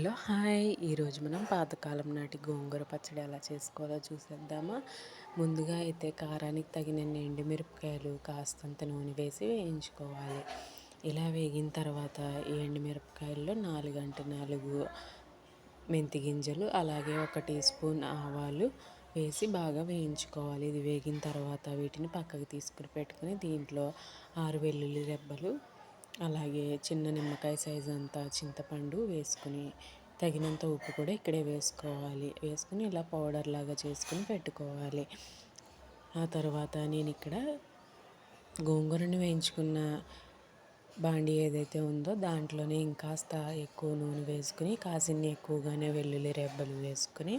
Hello hi. ఈరోజు మనం పాతకాలం నాటి గోంగూర పచ్చడి ఎలా చేసుకోవాలో చూసేద్దామా. ముందుగా అయితే కారానికి తగిన ఎండుమిరపకాయలు కాస్తంత నూనె వేసి వేయించుకోవాలి. ఇలా వేగిన తర్వాత ఈ ఎండుమిరపకాయల్లో నాలుగు అంటే నాలుగు మెంతి గింజలు అలాగే ఒక టీ స్పూన్ ఆవాలు వేసి బాగా వేయించుకోవాలి. ఇది వేగిన తర్వాత వీటిని పక్కకు తీసుకుని పెట్టుకుని దీంట్లో ఆరు వెల్లుల్లి రెబ్బలు అలాగే చిన్న నిమ్మకాయ సైజు అంతా చింతపండు వేసుకుని తగినంత ఉప్పు కూడా ఇక్కడే వేసుకోవాలి. వేసుకుని ఇలా పౌడర్ లాగా చేసుకుని పెట్టుకోవాలి. ఆ తర్వాత నేను ఇక్కడ గోంగూరని వేయించుకున్న బాండి ఏదైతే ఉందో దాంట్లోనే ఇంకాస్త ఎక్కువ నూనె వేసుకుని కాసిన్ని ఎక్కువగానే వెల్లుల్లి రెబ్బలు వేసుకుని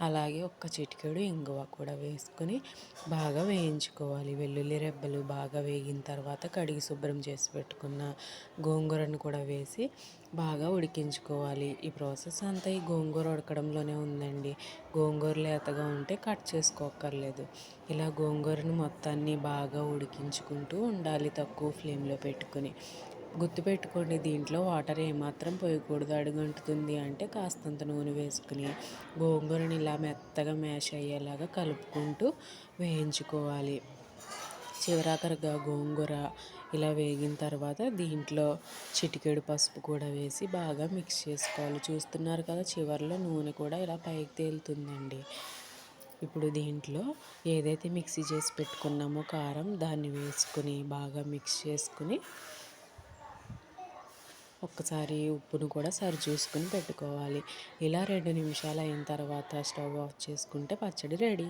అలాగే ఒక్క చిటికెడు ఇంగువ కూడా వేసుకొని బాగా వేయించుకోవాలి. వెల్లుల్లి రెబ్బలు బాగా వేగిన తర్వాత కడిగి శుభ్రం చేసి పెట్టుకున్న గోంగూరను కూడా వేసి బాగా ఉడికించుకోవాలి. ఈ ప్రాసెస్ అంతా ఈ గోంగూర ఉడకడంలోనే ఉందండి. గోంగూర లేతగా ఉంటే కట్ చేసుకోక్కర్లేదు. ఇలా గోంగూరను మొత్తాన్ని బాగా ఉడికించుకుంటూ ఉండాలి తక్కువ ఫ్లేమ్లో పెట్టుకుని. గుర్తుపెట్టుకోండి దీంట్లో వాటర్ ఏమాత్రం పోయకూడదు. అడుగంటుతుంది అంటే కాస్తంత నూనె వేసుకుని గోంగూరని ఇలా మెత్తగా మ్యాష్ అయ్యేలాగా కలుపుకుంటూ వేయించుకోవాలి. చివరాకరగా గోంగూర ఇలా వేగిన తర్వాత దీంట్లో చిటికెడు పసుపు కూడా వేసి బాగా మిక్స్ చేసుకోవాలి. చూస్తున్నారు కదా చివరిలో నూనె కూడా ఇలా పైకి తేలుతుందండి. ఇప్పుడు దీంట్లో ఏదైతే మిక్సీ చేసి పెట్టుకున్నామో కారం దాన్ని వేసుకుని బాగా మిక్స్ చేసుకుని ఒక్కసారి ఉప్పును కూడా సరి చూసుకుని పెట్టుకోవాలి. ఇలా రెండు నిమిషాలు అయిన తర్వాత స్టవ్ ఆఫ్ చేసుకుంటే పచ్చడి రెడీ.